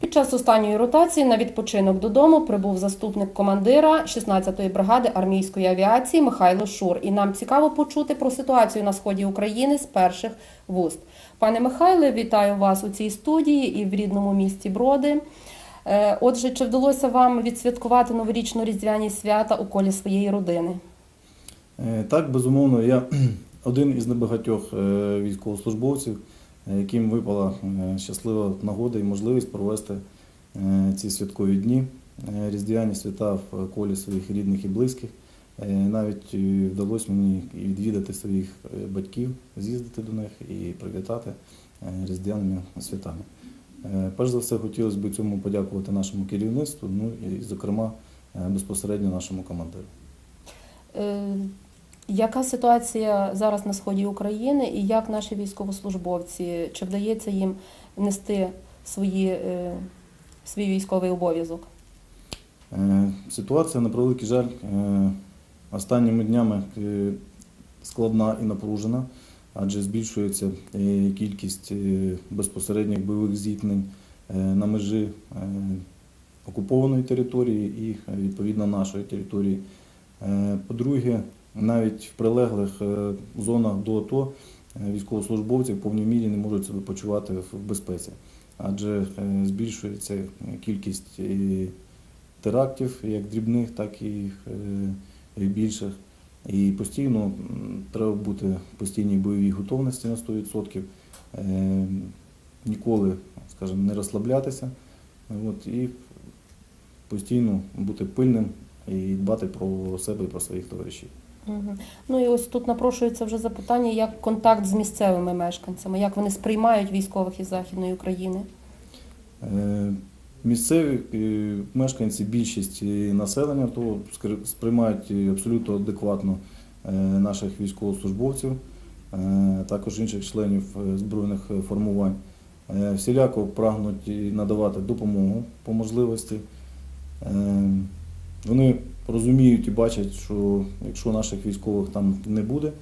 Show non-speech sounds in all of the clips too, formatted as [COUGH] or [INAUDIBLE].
Під час останньої ротації на відпочинок додому прибув заступник командира 16-ї бригади армійської авіації Михайло Шур. І нам цікаво почути про ситуацію на сході України з перших вуст. Пане Михайле, вітаю вас у цій студії і в рідному місті Броди. Е, Отже, чи вдалося вам відсвяткувати новорічно-різдвяні свята у колі своєї родини? Е, Так, безумовно, я [CLEARS THROAT] один із небагатьох е, військовослужбовців, яким випала е, щаслива нагода і можливість провести е, ці святкові дні, е, різдвяні свята в колі своїх рідних і близьких. Е, Навіть е, вдалося мені відвідати своїх е, батьків, з'їздити до них і привітати е, різдвяними святами. Е, Перш за все, хотілося б цьому подякувати нашому керівництву, ну і, зокрема, е, безпосередньо нашому командиру. Яка ситуація зараз на сході України і як наші військовослужбовці? Чи вдається їм нести свої, е, свій військовий обов'язок? Е, Ситуація, на превеликий жаль, е, останніми днями складна і напружена, адже збільшується кількість безпосередніх бойових зіткнень на межі окупованої території і відповідно нашої території. По-друге, навіть в прилеглих е, зонах до АТО е, військовослужбовці в повній мірі не можуть себе почувати в безпеці, адже е, збільшується кількість терактів, як дрібних, так і більших. І постійно треба бути в постійній бойовій готовності на 100%, е, ніколи, скажімо, не розслаблятися. От, і постійно бути пильним і дбати про себе і про своїх товаришів. Ну і ось тут напрошується вже запитання, як контакт з місцевими мешканцями, як вони сприймають військових із Західної України? Е, Місцеві е, мешканці, більшість е, населення то сприймають абсолютно адекватно наших військовослужбовців, також інших членів збройних формувань. Всіляко прагнуть надавати допомогу по можливості. Вони розуміють і бачать, що якщо наших військових там не буде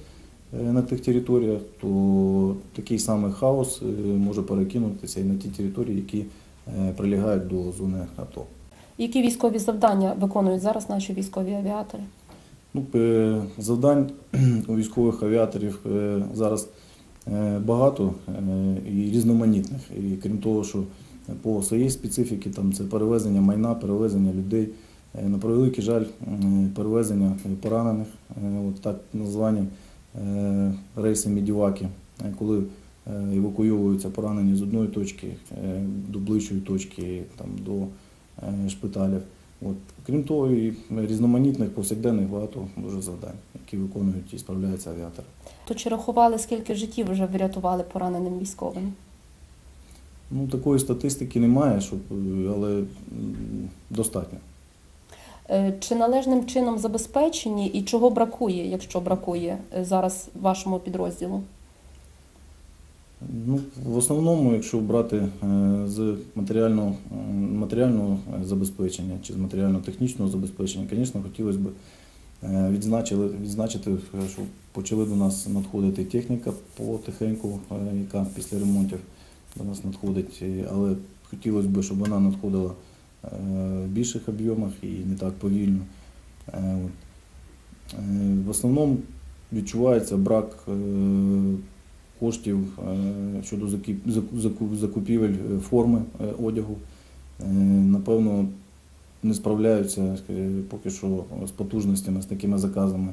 е, на тих територіях, то такий самий хаос е, може перекинутися і на ті території, які е, прилягають до зони АТО. Які військові завдання виконують зараз наші військові авіатори? Ну, завдань [CLEARS THROAT] у військових авіаторів зараз багато і різноманітних. І крім того, що по своїй специфіці там це перевезення майна, перевезення людей. Е, На превеликий жаль, перевезення поранених, е, от так названі е, рейси Мідіваки, е, коли е, евакуйовуються поранені з одної точки е, до ближчої точки, там, до е, шпиталів. От. Крім того, і різноманітних повсякденних багато дуже завдань, які виконують і справляються авіатори. То чи рахували, скільки життів вже врятували пораненим військовим? Ну, такої статистики немає, щоб, е, але достатньо. Е, Чи належним чином забезпечені і чого бракує, якщо бракує е, зараз вашому підрозділу? Ну, в основному, якщо брати е, з матеріального, матеріального забезпечення чи з матеріально-технічного забезпечення, звісно, хотілося б відзначили, відзначити, що почали до нас надходити техніка потихеньку, яка після ремонтів до нас надходить, але хотілося б, щоб вона надходила в більших об'ємах і не так повільно. Е. Е, В основному відчувається брак е, коштів е, щодо закупівель е, форми е, одягу. Е, Напевно, не справляються е, поки що з потужностями, з такими заказами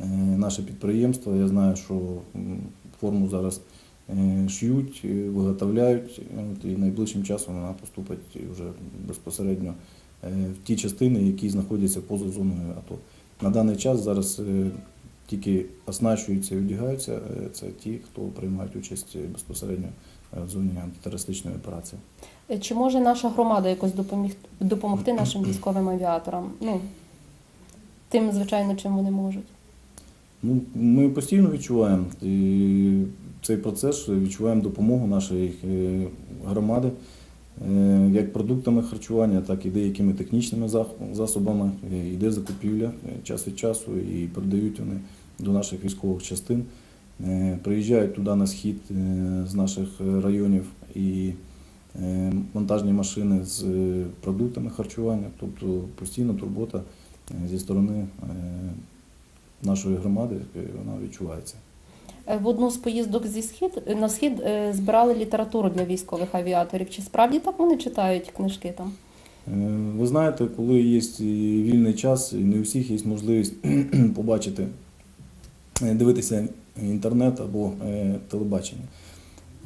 е, наше підприємство. Я знаю, що форму зараз е, шиють, е, виготовляють, і найближчим часом вона поступить вже безпосередньо е, в ті частини, які знаходяться поза зоною АТО. На даний час зараз тільки оснащуються і одягаються, це ті, хто приймають участь безпосередньо в зоні антитерористичної операції. Чи може наша громада якось допомогти нашим військовим авіаторам? Ну, тим, звичайно, чим вони можуть. Ну, ми постійно відчуваємо цей процес, відчуваємо допомогу нашої е, громади е, як продуктами харчування, так і деякими технічними засобами. Йде закупівля е, час від часу і передають вони до наших військових частин. Приїжджають туди на схід з наших районів і монтажні машини з продуктами харчування, тобто постійна турбота зі сторони нашої громади вона відчувається. Е, В одну з поїздок зі схід на схід е, збирали літературу для військових авіаторів. Чи справді так вони читають книжки там? Е, Ви знаєте, коли є вільний час, і не у всіх є можливість [CLEARS THROAT] побачити, е, дивитися інтернет або е, телебачення.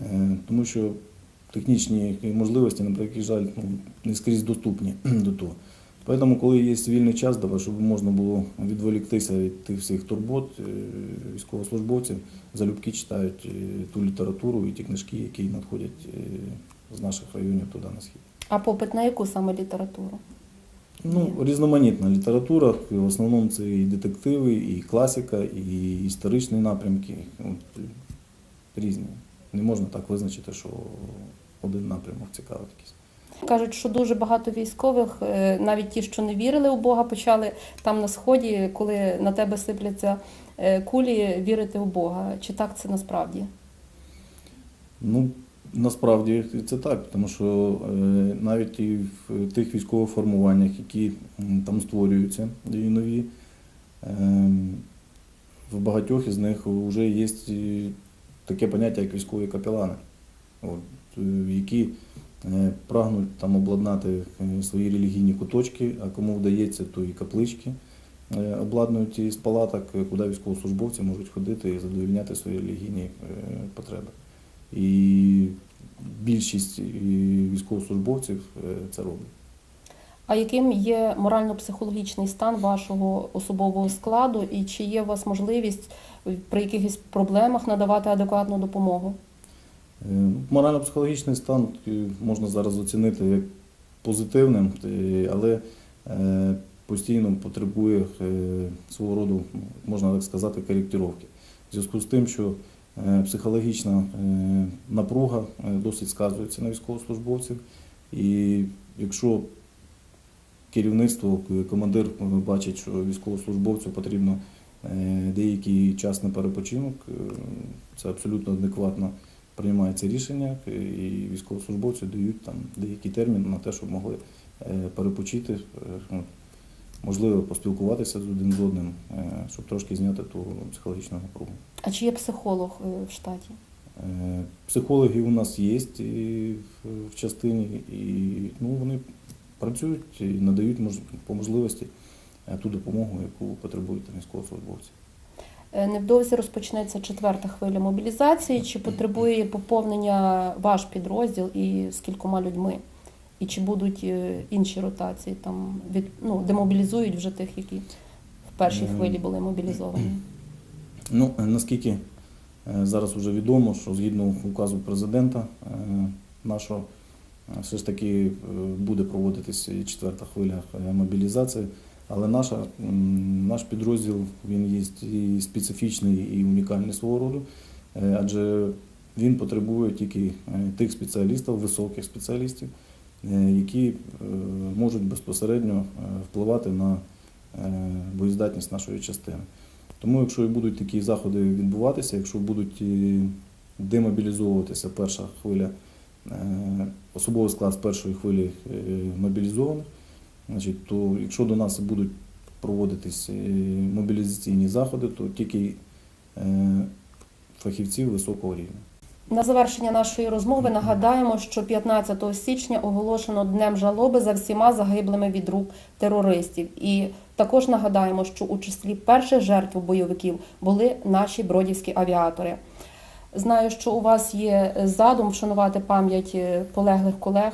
Е, Тому що технічні можливості, на превеликий жаль, ну, не скрізь доступні [CLEARS THROAT] до того. Тому, коли є вільний час, давай, щоб можна було відволіктися від тих всіх турбот, е, військовослужбовців залюбки читають е, ту літературу і ті книжки, які надходять е, з наших районів туди на схід. А попит на яку саме літературу? Ну, різноманітна література. В основному це і детективи, і класика, і історичні напрямки. От, різні. Не можна так визначити, що один напрямок цікавий якийсь. Кажуть, що дуже багато військових, е, навіть ті, що не вірили у Бога, почали там на сході, коли на тебе сипляться е, кулі, вірити у Бога. Чи так це насправді? Ну, насправді це так, тому що е, навіть і в тих військових формуваннях, які там створюються, і нові, е, в багатьох із них вже є таке поняття, як військові капелани, які прагнуть там обладнати е, свої релігійні куточки, а кому вдається, то і каплички е, обладнують із палаток, е, куди військовослужбовці можуть ходити і задовольняти свої релігійні е, потреби. І більшість е, військовослужбовців е, це роблять. А яким є морально-психологічний стан вашого особового складу, і чи є у вас можливість при якихось проблемах надавати адекватну допомогу? Е, Морально-психологічний стан можна зараз оцінити як позитивним, але е, постійно потребує е, свого роду, можна так сказати, коректировки. В зв'язку з тим, що психологічна напруга досить сказується на військовослужбовців. І якщо керівництво, командир бачить, що військовослужбовцю потрібно деякий час на перепочинок, це абсолютно адекватно приймається рішення, е, і військовослужбовці дають там деякий термін на те, щоб могли е, перепочити, е, ну, можливо, поспілкуватися з один з одним, щоб трошки зняти ту психологічну напругу. А чи є психолог в штаті? Психологи у нас є і в- частині, і ну, вони працюють і надають по можливості ту допомогу, яку потребують військовослужбовці. Е, Невдовзі розпочнеться четверта хвиля мобілізації. Чи потребує поповнення ваш підрозділ і з кількома людьми? І чи будуть е, інші ротації там від ну демобілізують вже тих, які в першій хвилі були мобілізовані? Ну, е, наскільки зараз вже відомо, що згідно указу президента нашого, все ж таки буде проводитися четверта хвиля мобілізації, але наша, наш підрозділ він є і специфічний, і унікальний свого роду, е, адже він потребує тільки е, тих спеціалістів, високих спеціалістів, е, які можуть безпосередньо впливати на боєздатність нашої частини. Тому, якщо і будуть такі заходи відбуватися, якщо будуть демобілізовуватися перша хвиля, особовий склад з першої хвилі мобілізованих, значить, то якщо до нас будуть проводитись е, мобілізаційні заходи, то тільки е, фахівців високого рівня. На завершення нашої розмови нагадаємо, що 15 січня оголошено днем жалоби за всіма загиблими від рук терористів. І також нагадаємо, що у числі перших жертв бойовиків були наші бродівські авіатори. Знаю, що у вас є задум вшанувати пам'ять е, полеглих колег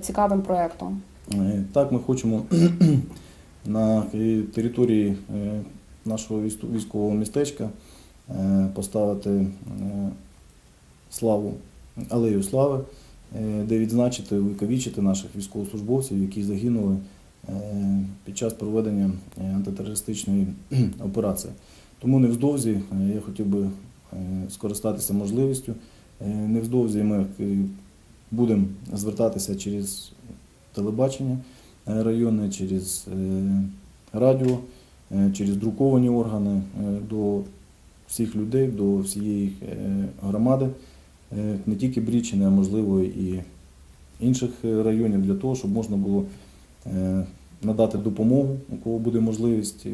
цікавим проектом. Е, Так, ми хочемо [CLEARS THROAT] на території е, нашого військового містечка е, поставити славу, алею слави, де відзначити, увіковічити наших військовослужбовців, які загинули під час проведення антитерористичної [CLEARS THROAT] операції. Тому невдовзі е, я хотів би скористатися можливістю. Невдовзі ми будемо звертатися через телебачення е, районне, через е, радіо, е, через друковані органи до всіх людей, до всієї громади, не тільки Брічини, а можливо і інших районів для того, щоб можна було надати допомогу, у кого буде можливість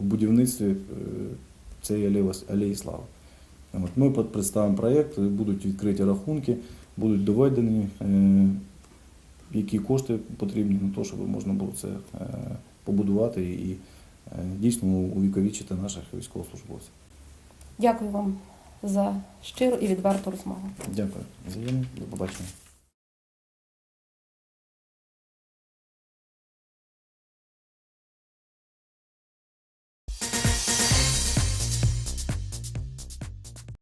в будівництві цієї алеї, слави. Ми представимо проєкт, будуть відкриті рахунки, будуть доведені, які кошти потрібні на те, щоб можна було це е, побудувати і е, дійсно увіковічити наших військовослужбовців. Дякую вам за щиру і відверту розмову. Дякую. Взаємно. До побачення.